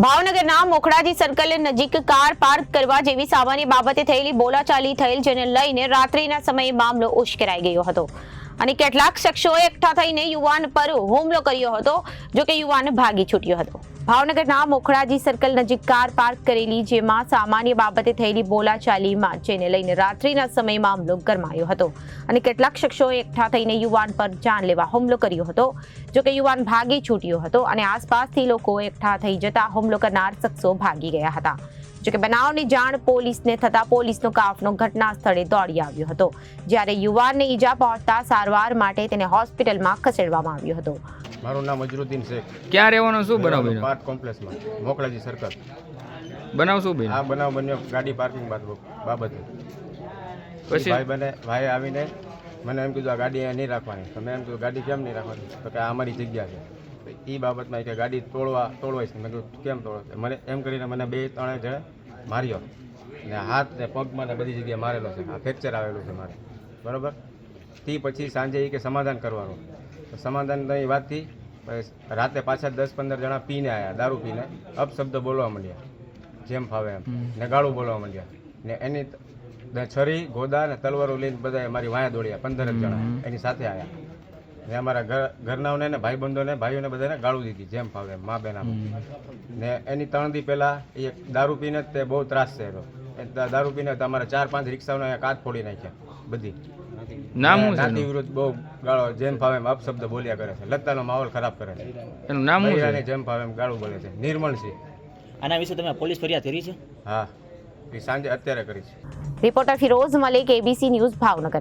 ભાવનગરના મોખડાજી સર્કલ નજીક car park કરવા જેવી સામાન્ય બાબતે થયેલી બોલાચાલી થયેલ, જેને લઈને રાત્રિના સમયે મામલો ઉશ્કેરાઈ ગયો હતો. અને કેટલાક શખ્સોએ એકઠા થઈને યુવાન પર હુમલો કર્યો હતો જો કે યુવાન ભાગી છૂટ્યો હતો. ભાવનગરના મોખડાજી સર્કલ નજીક કાર પાર્ક કરેલી, જેમાં સામાન્ય બાબતે થયેલી બોલાચાલીમાં, જેને લઈને રાત્રિના સમયે મામલો ગરમાયો હતો. અને કેટલાક શખ્સોએ એકઠા થઈને યુવાન પર જાનલેવા હુમલો કર્યો હતો. જો કે યુવાન ભાગી છૂટ્યો હતો અને આસપાસથી લોકો એકઠા થઈ જતા હુમલો કરનાર શખ્સો ભાગી ગયા હતા. જો કે બનાવની જાણ પોલીસને થતા પોલીસનો કાફનો ઘટના સ્થળે દોડી આવ્યો હતો જ્યારે યુવાનને ઈજા પહોંચતા સારવાર માટે તેને હોસ્પિટલમાં ખસેડવામાં આવ્યો હતો. મારું નામ અજરુદ્દીન શેખ. ક્યાં રહેવાનો શું બનાવ બન્યો? પાર્ક કોમ્પ્લેક્સમાં મોકળાજી સર્કલ બનાવ શું બન્યો? આ બનાવ બન્યો ગાડી પાર્કિંગ બાબતે. પછી? ભાઈ બને ભાઈ આવીને મને એમ કીધું આ ગાડી અહીંયા નહીં રાખવાની. તો મેં એમ કીધું ગાડી કેમ નહીં રાખવાની? તો કે આ અમારી જગ્યા છે. એ બાબતમાં કે ગાડી તોડવા તોડવાય છે. મેં કીધું કેમ તોડો મને એમ કરીને મને બે ત્રણે જણે માર્યો ને હાથ ને પગમાં ને બધી જગ્યાએ મારેલો છે. આ ફ્રેક્ચર આવેલું છે મારે. બરાબર? તે પછી સાંજે એ કે સમાધાન કરવાનું. તો સમાધાન એ વાતથી રાતે પાછા દસ પંદર જણા પીને આવ્યા દારૂ પીને. અપશબ્દ બોલવા માંડ્યા. જેમ ફાવે એમ. ને ગાળું બોલવા માંડ્યા. ને એની છરી ગોદા ને તલવારો લઈને બધા મારી વાયા દોડ્યા પંદર જ જણા એની સાથે આવ્યા ને અમારા ઘર ઘરનાઓને ને ભાઈબંધોને ભાઈઓને બધાને ગાળું દીધી જેમ ફાવે મા બેના ને એની ત્રણ દી પહેલાં એ દારૂ પીને જ તે બહુ ત્રાસ છે એનો. દારૂ પીને તો અમારા ચાર પાંચ રિક્ષાઓને અહીંયા કાચ ફોડી નાખ્યા બધી. નામ? વિરુદ્ધ બહુ ગાળો જેમ ફાવે એમ અપશબ્દ બોલ્યા કરે છે. લત્તાનો માહોલ ખરાબ કરે છે. એનું નામ જેમ ફાવે એમ ગાળું બોલે છે. નિર્મળ છે આના વિશે તમે પોલીસ ફરિયાદ કરી છે? હા. એ સાંજે અત્યારે કરી છે. Reporter Firoz Malik ABC news Bhavnagar.